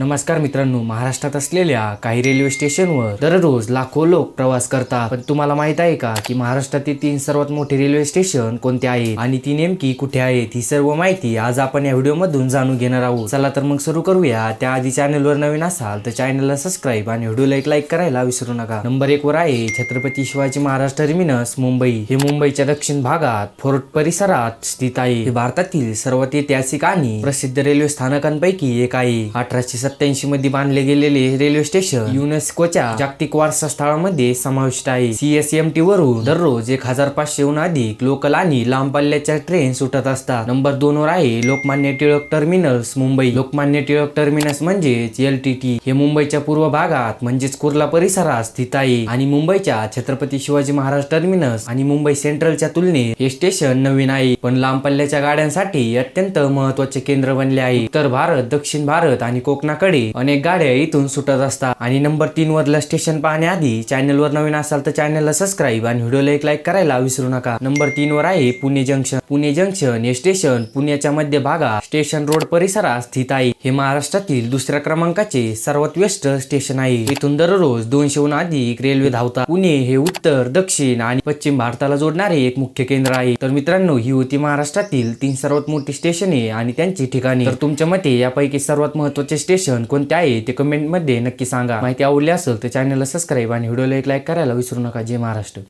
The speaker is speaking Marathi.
नमस्कार मित्रांनो महाराष्ट्रात असलेल्या काही रेल्वे स्टेशनवर दररोज लाखो लोक प्रवास करतात. पण तुम्हाला माहीत आहे का की महाराष्ट्रातील तीन सर्वात मोठे रेल्वे स्टेशन कोणते आहेत? आणि ती नेमकी कुठे आहेत? ही सर्व माहिती आज आपण या व्हिडिओ मधून जाणून घेणार आहोत. चला तर मग सुरू करूया. त्याआधी चॅनलवर नवीन असाल तर चॅनलला सबस्क्राईब आणि व्हिडिओला एक लाईक करायला विसरू नका. नंबर एक वर आहे छत्रपती शिवाजी महाराज टर्मिनस मुंबई. हे मुंबईच्या दक्षिण भागात फोर्ट परिसरात स्थित आहे. हे भारतातील सर्वात ऐतिहासिक आणि प्रसिद्ध रेल्वे स्थानकांपैकी एक आहे. अठराशे सत्याऐंशी मध्ये बांधले गेलेले रेल्वे स्टेशन युनेस्कोच्या जागतिक वारसा स्थळामध्ये समाविष्ट आहे. सीएसएमटी वरून दररोज एक हजार पाचशेहून अधिक लोकल आणि लांब पल्ल्याच्या ट्रेन सुटत असतात. नंबर दोन वर आहे लोकमान्य टिळक टर्मिनल्स मुंबई. लोकमान्य टिळक टर्मिनस म्हणजेच एल टी टी हे मुंबईच्या पूर्व भागात म्हणजेच कुर्ला परिसरात स्थित आहे. आणि मुंबईच्या छत्रपती शिवाजी महाराज टर्मिनस आणि मुंबई सेंट्रलच्या तुलनेत हे स्टेशन नवीन आहे. पण लांब पल्ल्याच्या गाड्यांसाठी अत्यंत महत्त्वाचे केंद्र बनले आहे. उत्तर भारत दक्षिण भारत आणि कोकणाकडे अनेक गाड्या इथून सुटत असतात. आणि नंबर तीन वरला स्टेशन पाहण्याआधी चॅनलवर नवीन असाल तर चॅनलला सबस्क्राईब आणि व्हिडिओला एक लाईक करायला विसरू नका. नंबर तीन वर आहे पुणे जंक्शन पुणे जंक्शन हे स्टेशन पुण्याच्या मध्य भागात. स्टेशन रोड परिसरात स्थित आहे. हे महाराष्ट्रातील दुसऱ्या क्रमांकाचे सर्वात व्यस्त स्टेशन आहे. इथून दररोज दोनशेहून अधिक रेल्वे धावतात. पुणे हे उत्तर दक्षिण आणि पश्चिम भारताला जोडणारे एक मुख्य केंद्र आहे. तर मित्रांनो ही होती महाराष्ट्रातील तीन सर्वात मोठी स्टेशने आणि त्यांची ठिकाणी. तर तुमच्या मते यापैकी सर्वात महत्त्वाचे स्टेशन कोणते आहे ते कमेंटमध्ये नक्की सांगा. माहिती आवडली असेल तर चॅनलला सबस्क्राईब आणि व्हिडिओला एक लाईक करायला विसरू नका. जय महाराष्ट्र.